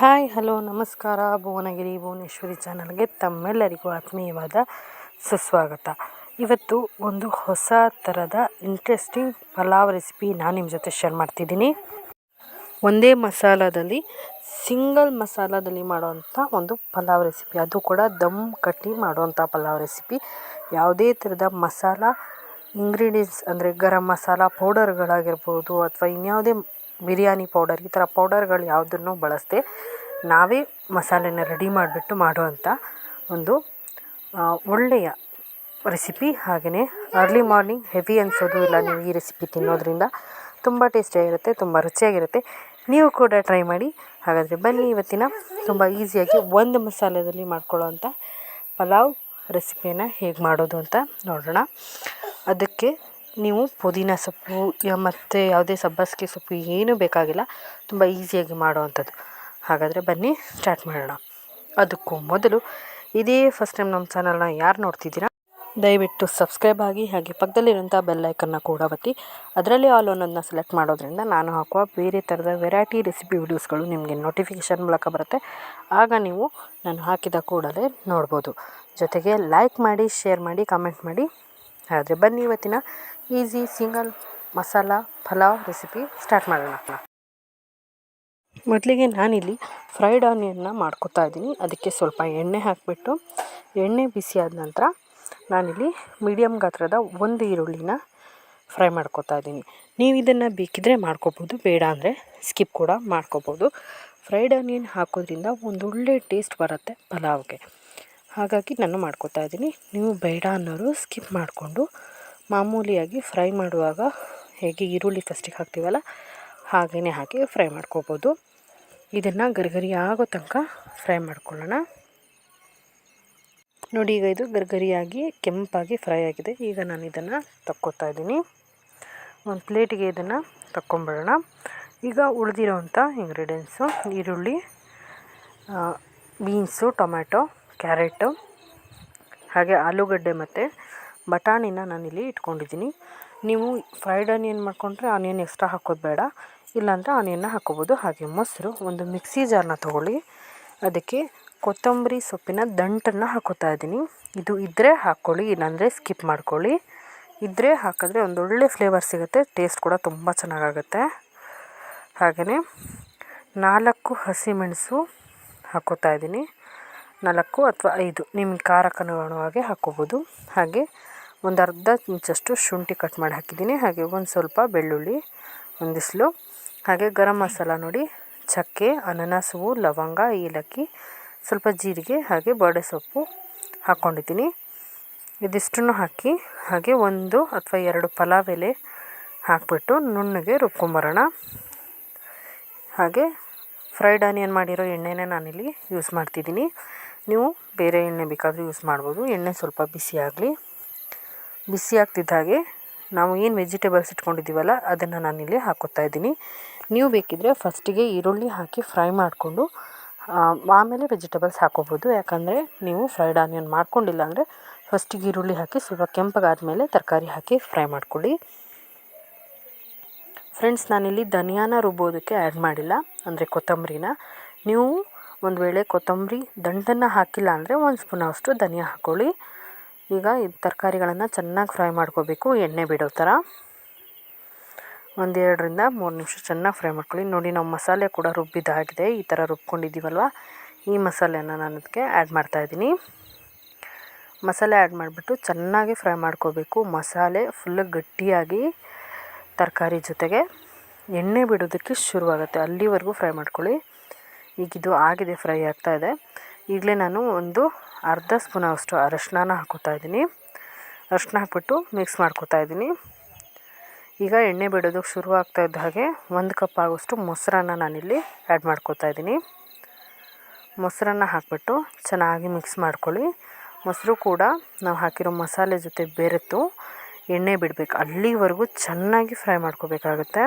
Hi, hello, ನಮಸ್ಕಾರ. ಭುವನಗಿರಿ, ಭುವನೇಶ್ವರಿ ಚಾನಲ್ಗೆ ತಮ್ಮೆಲ್ಲರಿಗೂ ಆತ್ಮೀಯವಾದ ಸುಸ್ವಾಗತ. ಇವತ್ತು ಒಂದು ಹೊಸ ಥರದ ಇಂಟ್ರೆಸ್ಟಿಂಗ್ ಪಲಾವ್ ರೆಸಿಪಿ ನಾನು ನಿಮ್ಮ ಜೊತೆ ಶೇರ್ ಮಾಡ್ತಿದ್ದೀನಿ. ಒಂದೇ ಮಸಾಲದಲ್ಲಿ ಸಿಂಗಲ್ ಮಸಾಲದಲ್ಲಿ ಮಾಡುವಂಥ ಒಂದು ಪಲಾವ್ ರೆಸಿಪಿ ಅದು ಕೂಡ ದಮ್ ಕಟ್ಟಿ ಮಾಡುವಂಥ ಪಲಾವ್ ರೆಸಿಪಿ ಯಾವುದೇ ಥರದ ಮಸಾಲ ಇಂಗ್ರೀಡಿಯೆಂಟ್ಸ್ ಅಂದರೆ ಗರಂ ಮಸಾಲ ಪೌಡರ್ಗಳಾಗಿರ್ಬೋದು ಅಥವಾ ಇನ್ಯಾವುದೇ ಬಿರಿಯಾನಿ ಪೌಡರ್, ಈ ಥರ ಪೌಡರ್ಗಳು ಯಾವುದನ್ನು ಬಳಸದೆ ನಾವೇ ಮಸಾಲೆನ ರೆಡಿ ಮಾಡಿಬಿಟ್ಟು ಮಾಡುವಂಥ ಒಂದು ಒಳ್ಳೆಯ ರೆಸಿಪಿ ಹಾಗೆಯೇ ಅರ್ಲಿ ಮಾರ್ನಿಂಗ್ ಹೆವಿ ಅನ್ಸೋದು ಇಲ್ಲ ನೀವು ಈ ರೆಸಿಪಿ ತಿನ್ನೋದ್ರಿಂದ. ತುಂಬ ಟೇಸ್ಟಿಯಾಗಿರುತ್ತೆ, ತುಂಬ ರುಚಿಯಾಗಿರುತ್ತೆ. ನೀವು ಕೂಡ ಟ್ರೈ ಮಾಡಿ. ಹಾಗಾದರೆ ಬನ್ನಿ ಇವತ್ತಿನ ತುಂಬ ಈಸಿಯಾಗಿ ಒಂದು ಮಸಾಲೆಯಲ್ಲಿ ಮಾಡ್ಕೊಳ್ಳೋವಂಥ ಪಲಾವ್ ರೆಸಿಪಿಯನ್ನು ಹೇಗೆ ಮಾಡೋದು ಅಂತ ನೋಡೋಣ. ಅದಕ್ಕೆ ನೀವು ಪುದೀನ ಸೊಪ್ಪು ಮತ್ತು ಯಾವುದೇ ಸಬ್ಬಸಿಗೆ ಸೊಪ್ಪು ಏನೂ ಬೇಕಾಗಿಲ್ಲ. ತುಂಬ ಈಸಿಯಾಗಿ ಮಾಡುವಂಥದ್ದು. ಹಾಗಾದರೆ ಬನ್ನಿ, ಸ್ಟಾರ್ಟ್ ಮಾಡೋಣ. ಅದಕ್ಕೂ ಮೊದಲು ಇದೇ ಫಸ್ಟ್ ಟೈಮ್ ನಮ್ಮ ಚಾನಲ್ನ ಯಾರು ನೋಡ್ತಿದ್ದೀರಾ, ದಯವಿಟ್ಟು ಸಬ್ಸ್ಕ್ರೈಬ್ ಆಗಿ ಹಾಗೆ ಪಕ್ಕದಲ್ಲಿರುವಂಥ ಬೆಲ್ಲೈಕನ್ನ ಕೂಡ ಒತ್ತಿ. ಅದರಲ್ಲಿ ಆಲ್ ಅನ್ನೋದನ್ನ ಸೆಲೆಕ್ಟ್ ಮಾಡೋದ್ರಿಂದ ನಾನು ಹಾಕುವ ಬೇರೆ ಥರದ ವೆರೈಟಿ ರೆಸಿಪಿ ವೀಡಿಯೋಸ್ಗಳು ನಿಮಗೆ ನೋಟಿಫಿಕೇಷನ್ ಮೂಲಕ ಬರುತ್ತೆ. ಆಗ ನೀವು ನಾನು ಹಾಕಿದ ಕೂಡಲೇ ನೋಡ್ಬೋದು. ಜೊತೆಗೆ ಲೈಕ್ ಮಾಡಿ, ಶೇರ್ ಮಾಡಿ, ಕಮೆಂಟ್ ಮಾಡಿ. ಆದರೆ ಬನ್ನಿ ಇವತ್ತಿನ easy, single, masala, pulao recipe start ಮಾಡೋಣ. ಮೊದಲಿಗೆ ನಾನಿಲ್ಲಿ ಫ್ರೈಡ್ ಆನಿಯನ್ನ ಮಾಡ್ಕೊತಾ ಇದ್ದೀನಿ. ಅದಕ್ಕೆ ಸ್ವಲ್ಪ ಎಣ್ಣೆ ಹಾಕಿಬಿಟ್ಟು, ಎಣ್ಣೆ ಬಿಸಿ ಆದ ನಂತರ ನಾನಿಲ್ಲಿ ಮೀಡಿಯಮ್ ಗಾತ್ರದ ಒಂದು ಈರುಳ್ಳಿನ ಫ್ರೈ ಮಾಡ್ಕೊತಾ ಇದ್ದೀನಿ. ನೀವು ಇದನ್ನು ಬೇಕಿದ್ರೆ ಮಾಡ್ಕೋಬೋದು, ಬೇಡ ಅಂದರೆ ಸ್ಕಿಪ್ ಕೂಡ ಮಾಡ್ಕೋಬೋದು. ಫ್ರೈಡ್ ಆನಿಯನ್ ಹಾಕೋದ್ರಿಂದ ಒಂದು ಒಳ್ಳೆ ಟೇಸ್ಟ್ ಬರುತ್ತೆ ಪಲಾವ್ಗೆ. ಹಾಗಾಗಿ ನಾನು ಮಾಡ್ಕೋತಾ ಇದ್ದೀನಿ. ನೀವು ಬೇಡ ಅನ್ನೋರು ಸ್ಕಿಪ್ ಮಾಡಿಕೊಂಡು ಮಾಮೂಲಿಯಾಗಿ ಫ್ರೈ ಮಾಡುವಾಗ ಹೇಗೆ ಈರುಳ್ಳಿ ಫಸ್ಟಿಗೆ ಹಾಕ್ತೀವಲ್ಲ ಹಾಗೆಯೇ ಹಾಕಿ ಫ್ರೈ ಮಾಡ್ಕೋಬೋದು. ಇದನ್ನು ಗರಿಗರಿ ಆಗೋ ತನಕ ಫ್ರೈ ಮಾಡ್ಕೊಳ್ಳೋಣ. ನೋಡಿ ಈಗ ಇದು ಗರಿಗರಿಯಾಗಿ, ಕೆಂಪಾಗಿ ಫ್ರೈ ಆಗಿದೆ. ಈಗ ನಾನು ಇದನ್ನು ತಕ್ಕೋತಾ ಇದ್ದೀನಿ. ಒಂದು ಪ್ಲೇಟಿಗೆ ಇದನ್ನು ತಕ್ಕೊಂಬಿಡೋಣ. ಈಗ ಉಳಿದಿರೋವಂಥ ಇಂಗ್ರೀಡಿಯೆಂಟ್ಸು ಈರುಳ್ಳಿ ಬೀನ್ಸು ಟೊಮ್ಯಾಟೊ ಕ್ಯಾರೆಟು ಹಾಗೆ ಆಲೂಗಡ್ಡೆ ಮತ್ತು ಬಟಾಣಿನ ನಾನಿಲ್ಲಿ ಇಟ್ಕೊಂಡಿದ್ದೀನಿ. ನೀವು ಫ್ರೈಡ್ ಆನಿಯನ್ ಮಾಡಿಕೊಂಡ್ರೆ ಆನಿಯನ್ ಎಕ್ಸ್ಟ್ರಾ ಹಾಕೋದು ಬೇಡ. ಇಲ್ಲಾಂದರೆ ಆನಿಯನ್ನ ಹಾಕೋಬೋದು. ಹಾಗೆ ಮೊಸರು ಒಂದು ಮಿಕ್ಸಿ ಜಾರನ್ನ ತೊಗೊಳ್ಳಿ. ಅದಕ್ಕೆ ಕೊತ್ತಂಬರಿ ಸೊಪ್ಪಿನ ದಂಟನ್ನು ಹಾಕೋತಾ ಇದ್ದೀನಿ. ಇದು ಇದ್ದರೆ ಹಾಕ್ಕೊಳ್ಳಿ, ಇಲ್ಲಾಂದರೆ ಸ್ಕಿಪ್ ಮಾಡ್ಕೊಳ್ಳಿ. ಇದ್ದರೆ ಹಾಕಿದ್ರೆ ಒಂದೊಳ್ಳೆ ಫ್ಲೇವರ್ ಸಿಗುತ್ತೆ. ಟೇಸ್ಟ್ ಕೂಡ ತುಂಬ ಚೆನ್ನಾಗಾಗುತ್ತೆ. ಹಾಗೆಯೇ ನಾಲ್ಕು ಹಸಿಮೆಣಸು ಹಾಕೋತಾ ಇದ್ದೀನಿ. ನಾಲ್ಕು ಅಥವಾ ಐದು. ನಿಮಗೆ ಖಾರಕ್ಕನುಗುಣವಾಗಿ ಹಾಕ್ಕೋಬೋದು ಹಾಗೆ ಒಂದು ಅರ್ಧ ಇಂಚಷ್ಟು ಶುಂಠಿ ಕಟ್ ಮಾಡಿ ಹಾಕಿದ್ದೀನಿ. ಹಾಗೆ ಒಂದು ಸ್ವಲ್ಪ ಬೆಳ್ಳುಳ್ಳಿ ಒಂದಿಸ್ಲು ಹಾಗೆ ಗರಂ ಮಸಾಲ ನೋಡಿ, ಚಕ್ಕೆ, ಅನಾನಸ್ ಲವಂಗ, ಏಲಕ್ಕಿ, ಸ್ವಲ್ಪ ಜೀರಿಗೆ, ಹಾಗೆ ಬಾಡೆ ಸೊಪ್ಪು ಹಾಕ್ಕೊಂಡಿದ್ದೀನಿ ಇದಿಷ್ಟನ್ನು ಹಾಕಿ, ಹಾಗೆ ಒಂದು ಅಥವಾ ಎರಡು ಪಲಾವ್ ಎಲೆ ಹಾಕ್ಬಿಟ್ಟು ನುಣ್ಣಗೆ ರುಬ್ಕೊಂಬರೋಣ. ಹಾಗೆ ಫ್ರೈಡ್ ಆನಿಯನ್ ಮಾಡಿರೋ ಎಣ್ಣೆನೇ ನಾನಿಲ್ಲಿ ಯೂಸ್ ಮಾಡ್ತಿದ್ದೀನಿ. ನೀವು ಬೇರೆ ಎಣ್ಣೆ ಬೇಕಾದರೂ ಯೂಸ್ ಮಾಡ್ಬೋದು. ಎಣ್ಣೆ ಸ್ವಲ್ಪ ಬಿಸಿ ಆಗಲಿ. ಬಿಸಿ ಆಗ್ತಿದ್ದ ಹಾಗೆ ನಾವು ಏನು ವೆಜಿಟೇಬಲ್ಸ್ ಇಟ್ಕೊಂಡಿದ್ದೀವಲ್ಲ, ಅದನ್ನು ನಾನಿಲ್ಲಿ ಹಾಕೋತಾ ಇದ್ದೀನಿ. ನೀವು ಬೇಕಿದ್ದರೆ ಫಸ್ಟಿಗೆ ಈರುಳ್ಳಿ ಹಾಕಿ ಫ್ರೈ ಮಾಡಿಕೊಂಡು ಆಮೇಲೆ ವೆಜಿಟೇಬಲ್ಸ್ ಹಾಕೋಬೋದು. ಯಾಕಂದರೆ ನೀವು ಫ್ರೈಡ್ ಆನಿಯನ್ ಮಾಡ್ಕೊಂಡಿಲ್ಲ ಅಂದರೆ ಫಸ್ಟಿಗೆ ಈರುಳ್ಳಿ ಹಾಕಿ ಸ್ವಲ್ಪ ಕೆಂಪಗಾದಮೇಲೆ ತರಕಾರಿ ಹಾಕಿ ಫ್ರೈ ಮಾಡ್ಕೊಳ್ಳಿ. ಫ್ರೆಂಡ್ಸ್, ನಾನಿಲ್ಲಿ ಧನಿಯಾನ ರುಬ್ಬೋದಕ್ಕೆ ಆ್ಯಡ್ ಮಾಡಿಲ್ಲ, ಅಂದರೆ ಕೊತ್ತಂಬರಿನ. ನೀವು ಒಂದು ವೇಳೆ ಕೊತ್ತಂಬರಿ, ದಂಡನ್ನು ಹಾಕಿಲ್ಲ ಅಂದರೆ ಒಂದು ಸ್ಪೂನ್ ಅಷ್ಟು ಧನಿಯಾ ಹಾಕ್ಕೊಳ್ಳಿ ಈಗ ಈ ತರಕಾರಿಗಳನ್ನು ಚೆನ್ನಾಗಿ ಫ್ರೈ ಮಾಡ್ಕೋಬೇಕು, ಎಣ್ಣೆ ಬಿಡೋ ಥರ ಒಂದೆರಡರಿಂದ ಮೂರು ನಿಮಿಷ ಚೆನ್ನಾಗಿ ಫ್ರೈ ಮಾಡ್ಕೊಳ್ಳಿ. ನೋಡಿ ನಾವು ಮಸಾಲೆ ಕೂಡ ರುಬ್ಬಿದ್ದಾಗಿದೆ ಈ ಥರ ರುಬ್ಕೊಂಡಿದ್ದೀವಲ್ವ ಈ ಮಸಾಲೆನ ನಾನು ಅದಕ್ಕೆ ಆ್ಯಡ್ ಮಾಡ್ತಾಯಿದ್ದೀನಿ ಮಸಾಲೆ ಆ್ಯಡ್ ಮಾಡಿಬಿಟ್ಟು ಚೆನ್ನಾಗಿ ಫ್ರೈ ಮಾಡ್ಕೋಬೇಕು. ಮಸಾಲೆ ಫುಲ್ಲು ಗಟ್ಟಿಯಾಗಿ ತರಕಾರಿ ಜೊತೆಗೆ. ಎಣ್ಣೆ ಬಿಡೋದಕ್ಕೆ ಶುರುವಾಗುತ್ತೆ, ಅಲ್ಲಿವರೆಗೂ ಫ್ರೈ ಮಾಡ್ಕೊಳ್ಳಿ. ಈಗ ಇದು ಆಗಿದೆ, ಫ್ರೈ ಆಗ್ತಾಯಿದೆ ಈಗಲೇ ನಾನು ಒಂದು ಅರ್ಧ ಸ್ಪೂನ್ ಅಷ್ಟು ಅರಶಿನ ಹಾಕೋತಾ ಇದ್ದೀನಿ. ಅರಶಿನ ಹಾಕ್ಬಿಟ್ಟು ಮಿಕ್ಸ್ ಮಾಡ್ಕೋತಾ ಇದ್ದೀನಿ. ಈಗ ಎಣ್ಣೆ ಬಿಡೋದಕ್ಕೆ ಶುರು ಆಗ್ತಾ ಇದ್ದ ಹಾಗೆ ಒಂದು ಕಪ್ ಆಗೋಷ್ಟು ಮೊಸರನ್ನ ನಾನಿಲ್ಲಿ ಆ್ಯಡ್ ಮಾಡ್ಕೋತಾ ಇದ್ದೀನಿ. ಮೊಸರನ್ನ ಹಾಕ್ಬಿಟ್ಟು ಚೆನ್ನಾಗಿ ಮಿಕ್ಸ್ ಮಾಡ್ಕೊಳ್ಳಿ. ಮೊಸರು ಕೂಡ ನಾವು ಹಾಕಿರೋ ಮಸಾಲೆ ಜೊತೆ ಬೆರೆತು ಎಣ್ಣೆ ಬಿಡಬೇಕು. ಅಲ್ಲಿವರೆಗೂ ಚೆನ್ನಾಗಿ ಫ್ರೈ ಮಾಡ್ಕೋಬೇಕಾಗುತ್ತೆ.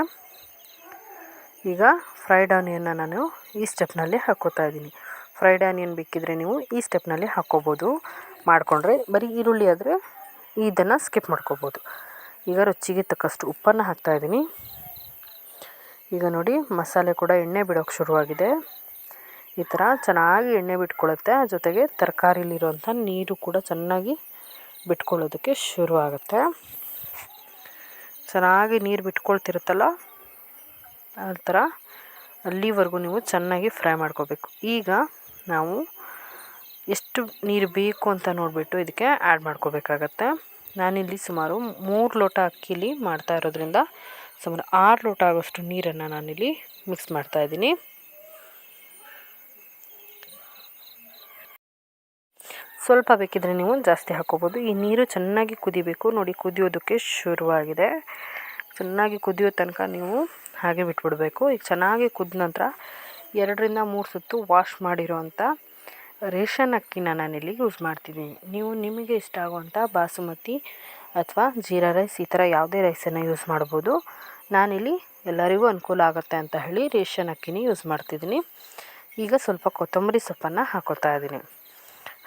ಈಗ ಫ್ರೈಡ್ ಆನಿಯನ್ನ ನಾನು ಈ ಸ್ಟೆಪ್ನಲ್ಲಿ ಹಾಕ್ಕೋತಾ ಇದ್ದೀನಿ. ಫ್ರೈಡ್ ಆನಿಯನ್ ಬೇಕಿದ್ದರೆ ನೀವು ಈ ಸ್ಟೆಪ್ನಲ್ಲಿ ಹಾಕ್ಕೋಬೋದು ಮಾಡಿಕೊಂಡ್ರೆ ಬರೀ ಈರುಳ್ಳಿ ಆದರೆ ಇದನ್ನು ಸ್ಕಿಪ್ ಮಾಡ್ಕೋಬೋದು. ಈಗ ರುಚಿಗೆ ತಕ್ಕಷ್ಟು ಉಪ್ಪನ್ನು ಹಾಕ್ತಾಯಿದ್ದೀನಿ ಈಗ ನೋಡಿ ಮಸಾಲೆ ಕೂಡ ಎಣ್ಣೆ ಬಿಡೋಕ್ಕೆ ಶುರುವಾಗಿದೆ. ಈ ಥರ ಚೆನ್ನಾಗಿ ಎಣ್ಣೆ ಬಿಟ್ಕೊಳ್ಳುತ್ತೆ. ಜೊತೆಗೆ ತರಕಾರಿಲಿರುವಂಥ ನೀರು ಕೂಡ ಚೆನ್ನಾಗಿ ಬಿಟ್ಕೊಳ್ಳೋದಕ್ಕೆ ಶುರು ಆಗುತ್ತೆ ಚೆನ್ನಾಗಿ ನೀರು ಬಿಟ್ಕೊಳ್ತಿರುತ್ತಲ್ಲ, ಆ ಥರ ಅಲ್ಲಿವರೆಗೂ ನೀವು ಚೆನ್ನಾಗಿ ಫ್ರೈ ಮಾಡ್ಕೋಬೇಕು. ಈಗ ನಾವು ಎಷ್ಟು ನೀರು ಬೇಕು ಅಂತ ನೋಡಿಬಿಟ್ಟು ಇದಕ್ಕೆ ಆ್ಯಡ್ ಮಾಡ್ಕೋಬೇಕಾಗತ್ತೆ. ನಾನಿಲ್ಲಿ ಸುಮಾರು ಮೂರು ಲೋಟ ಅಕ್ಕಿಲಿ ಮಾಡ್ತಾ ಇರೋದ್ರಿಂದ ಸುಮಾರು ಆರು ಲೋಟ ಆಗೋಷ್ಟು ನೀರನ್ನು ನಾನಿಲ್ಲಿ ಮಿಕ್ಸ್ ಮಾಡ್ತಾ ಇದ್ದೀನಿ. ಸ್ವಲ್ಪ ಬೇಕಿದ್ರೆ ನೀವು ಜಾಸ್ತಿ ಹಾಕೋಬೋದು. ಈ ನೀರು ಚೆನ್ನಾಗಿ ಕುದಿಬೇಕು. ನೋಡಿ, ಕುದಿಯೋದಕ್ಕೆ ಶುರುವಾಗಿದೆ. ಚೆನ್ನಾಗಿ ಕುದಿಯೋ ತನಕ ನೀವು ಹಾಗೆ ಬಿಟ್ಬಿಡಬೇಕು. ಈಗ ಚೆನ್ನಾಗಿ ಕುದ ನಂತರ ಎರಡರಿಂದ ಮೂರು ಸುತ್ತು ವಾಶ್ ಮಾಡಿರೋವಂಥ ರೇಷನ್ ಅಕ್ಕಿನ ನಾನಿಲ್ಲಿ ಯೂಸ್ ಮಾಡ್ತಿದ್ದೀನಿ. ನೀವು ನಿಮಗೆ ಇಷ್ಟ ಆಗುವಂಥ ಬಾಸುಮತಿ ಅಥವಾ ಜೀರಾ ರೈಸ್ ಈ ಥರ ಯಾವುದೇ ರೈಸನ್ನು ಯೂಸ್ ಮಾಡ್ಬೋದು. ನಾನಿಲ್ಲಿ ಎಲ್ಲರಿಗೂ ಅನುಕೂಲ ಆಗುತ್ತೆ ಅಂತ ಹೇಳಿ ರೇಷನ್ ಅಕ್ಕಿನೇ ಯೂಸ್ ಮಾಡ್ತಿದ್ದೀನಿ. ಈಗ ಸ್ವಲ್ಪ ಕೊತ್ತಂಬರಿ ಸೊಪ್ಪನ್ನು ಹಾಕೋತಾ ಇದ್ದೀನಿ.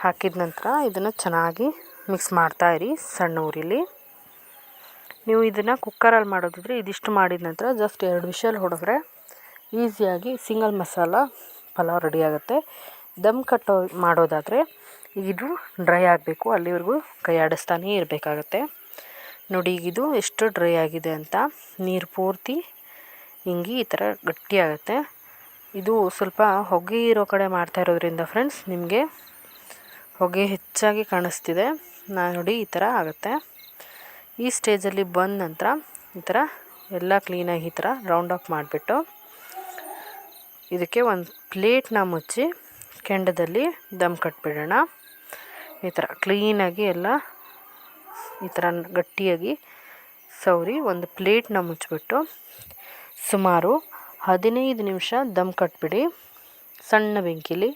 ಹಾಕಿದ ನಂತರ ಇದನ್ನು ಚೆನ್ನಾಗಿ ಮಿಕ್ಸ್ ಮಾಡ್ತಾ ಇರಿ ಸಣ್ಣ ಊರಿಲಿ ನೀವು ಇದನ್ನು ಕುಕ್ಕರಲ್ಲಿ ಮಾಡೋದಿದ್ರೆ ಇದಿಷ್ಟು ಮಾಡಿದ ನಂತರ ಜಸ್ಟ್ ಎರಡು ವಿಷಲ್ ಹೊಡೆದ್ರೆ ಈಸಿಯಾಗಿ ಸಿಂಗಲ್ ಮಸಾಲ ಪಲಾವ್ ರೆಡಿ ಆಗುತ್ತೆ. ದಮ್ ಕಟ್ಟೋ ಮಾಡೋದಾದರೆ ಇದು ಡ್ರೈ ಆಗಬೇಕು. ಅಲ್ಲಿವರೆಗೂ ಕೈ ಆಡಿಸ್ತಾನೇ ಇರಬೇಕಾಗತ್ತೆ. ನೋಡಿ ಇದು ಎಷ್ಟು ಡ್ರೈ ಆಗಿದೆ ಅಂತ. ನೀರು ಪೂರ್ತಿ ಹಿಂಗಿ ಈ ಥರ ಗಟ್ಟಿಯಾಗುತ್ತೆ. ಇದು ಸ್ವಲ್ಪ ಹೊಗೆ ಇರೋ ಕಡೆ ಮಾಡ್ತಾ ಇರೋದ್ರಿಂದ ಫ್ರೆಂಡ್ಸ್, ನಿಮಗೆ ಹೊಗೆ ಹೆಚ್ಚಾಗಿ ಕಾಣಿಸ್ತಿದೆ. ನಾ ನೋಡಿ ಈ ಥರ ಆಗುತ್ತೆ. ಈ ಸ್ಟೇಜಲ್ಲಿ ಬಂದ ನಂತರ ಈ ಥರ ಎಲ್ಲ ಕ್ಲೀನಾಗಿ ಈ ಥರ ರೌಂಡ್ ಆಫ್ ಮಾಡಿಬಿಟ್ಟು ಇದಕ್ಕೆ ಒಂದು ಪ್ಲೇಟ್ನ ಮುಚ್ಚಿ ಕೆಂಡದಲ್ಲಿ ದಮ್ ಕಟ್ಬಿಡೋಣ. ಈ ಥರ ಕ್ಲೀನಾಗಿ ಎಲ್ಲ ಈ ಥರ ಗಟ್ಟಿಯಾಗಿ ಸೌರಿ ಒಂದು ಪ್ಲೇಟ್ನ ಮುಚ್ಚಿಬಿಟ್ಟು ಸುಮಾರು ಹದಿನೈದು ನಿಮಿಷ ದಮ್ ಕಟ್ಬಿಡಿ. ಸಣ್ಣ ಬೆಂಕಿಲಿ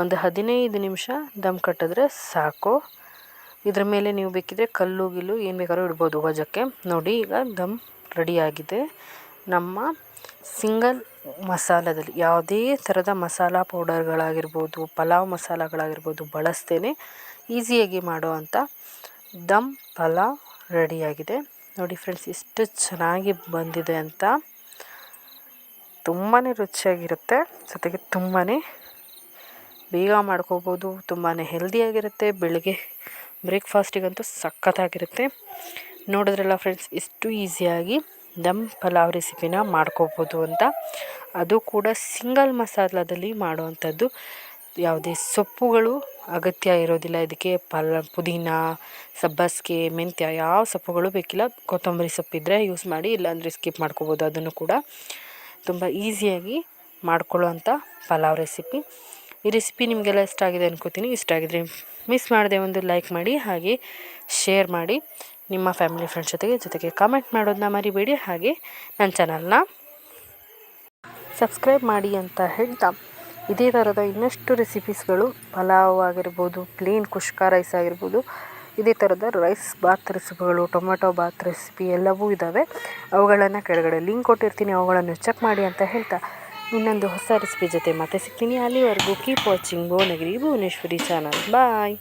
ಒಂದು ಹದಿನೈದು ನಿಮಿಷ ದಮ್ ಕಟ್ಟಿದ್ರೆ ಸಾಕು. ಇದ್ರ ಮೇಲೆ ನೀವು ಬೇಕಿದ್ರೆ ಕಲ್ಲು ಗಿಲ್ಲು ಏನು ಬೇಕಾದ್ರೂ ಇಡ್ಬೋದು ವಜಕ್ಕೆ ನೋಡಿ ಈಗ ದಮ್ ರೆಡಿಯಾಗಿದೆ ನಮ್ಮ ಸಿಂಗಲ್ ಮಸಾಲದಲ್ಲಿ ಯಾವುದೇ ಥರದ ಮಸಾಲ ಪೌಡರ್ಗಳಾಗಿರ್ಬೋದು, ಪಲಾವ್ ಮಸಾಲಗಳಾಗಿರ್ಬೋದು ಬಳಸ್ತೇನೆ. ಈಸಿಯಾಗಿ ಮಾಡುವಂಥ ದಮ್ ಪಲಾವ್ ರೆಡಿಯಾಗಿದೆ. ನೋಡಿ ಫ್ರೆಂಡ್ಸ್, ಎಷ್ಟು ಚೆನ್ನಾಗಿ ಬಂದಿದೆ ಅಂತ. ತುಂಬಾ ರುಚಿಯಾಗಿರುತ್ತೆ. ಜೊತೆಗೆ ತುಂಬಾ ಬೇಗ ಮಾಡ್ಕೋಬೋದು ತುಂಬಾ ಹೆಲ್ದಿಯಾಗಿರುತ್ತೆ. ಬೆಳಗ್ಗೆ ಬ್ರೇಕ್ಫಾಸ್ಟಿಗಂತೂ ಸಖತ್ತಾಗಿರುತ್ತೆ. ನೋಡಿದ್ರಲ್ಲ ಫ್ರೆಂಡ್ಸ್ ಎಷ್ಟು ಈಸಿಯಾಗಿ ದಮ್ ಪಲಾವ್ ರೆಸಿಪಿನ ಮಾಡ್ಕೋಬೋದು ಅಂತ. ಅದು ಕೂಡ ಸಿಂಗಲ್ ಮಸಾಲದಲ್ಲಿ ಮಾಡುವಂಥದ್ದು. ಯಾವುದೇ ಸೊಪ್ಪುಗಳು ಅಗತ್ಯ ಇರೋದಿಲ್ಲ. ಇದಕ್ಕೆ ಪಲ, ಪುದೀನ, ಸಬ್ಬಸಿಗೆ, ಮೆಂತ್ಯ ಯಾವ ಸೊಪ್ಪುಗಳು ಬೇಕಿಲ್ಲ. ಕೊತ್ತಂಬರಿ ಸೊಪ್ಪಿದ್ದರೆ ಯೂಸ್ ಮಾಡಿ, ಇಲ್ಲಾಂದರೆ ಸ್ಕಿಪ್ ಮಾಡ್ಕೋಬೋದು. ಅದನ್ನು ಕೂಡ ತುಂಬ ಈಸಿಯಾಗಿ ಮಾಡ್ಕೊಳ್ಳೋವಂಥ ಪಲಾವ್ ರೆಸಿಪಿ. ಈ ರೆಸಿಪಿ ನಿಮಗೆಲ್ಲ ಇಷ್ಟ ಆಗಿದೆ ಅನ್ಕೋತೀನಿ. ಇಷ್ಟ ಆಗಿದ್ರೆ ಮಿಸ್ ಮಾಡದೆ ಒಂದು ಲೈಕ್ ಮಾಡಿ, ಹಾಗೆ ಶೇರ್ ಮಾಡಿ. ನಿಮ್ಮ ಫ್ಯಾಮಿಲಿ ಫ್ರೆಂಡ್ಸ್ ಜೊತೆಗೆ ಜೊತೆಗೆ ಕಮೆಂಟ್ ಮಾಡೋದನ್ನ ಮರಿಬೇಡಿ. ಹಾಗೆ ನನ್ನ ಚಾನಲ್ನ ಸಬ್ಸ್ಕ್ರೈಬ್ ಮಾಡಿ ಅಂತ ಹೇಳ್ತಾ. ಇದೇ ಥರದ ಇನ್ನಷ್ಟು ರೆಸಿಪೀಸ್ಗಳು ಪಲಾವ್ ಆಗಿರ್ಬೋದು ಪ್ಲೇನ್ ಕುಷ್ಕ ರೈಸ್ ಆಗಿರ್ಬೋದು, ಇದೇ ಥರದ ರೈಸ್ ಬಾತ್ ರೆಸಿಪಿಗಳು ಟೊಮೆಟೊ ಬಾತ್ ರೆಸಿಪಿ ಎಲ್ಲವೂ ಇದ್ದಾವೆ ಅವುಗಳನ್ನು ಕೆಳಗಡೆ ಲಿಂಕ್ ಕೊಟ್ಟಿರ್ತೀನಿ, ಅವುಗಳನ್ನು ಚೆಕ್ ಮಾಡಿ ಅಂತ ಹೇಳ್ತಾ. ಇನ್ನೊಂದು ಹೊಸ ರೆಸಿಪಿ ಜೊತೆ ಮತ್ತೆ ಸಿಗ್ತೀನಿ ಅಲ್ಲಿವರೆಗೂ. Keep watching Bhuvanagiri, Bhuvaneshwari channel bye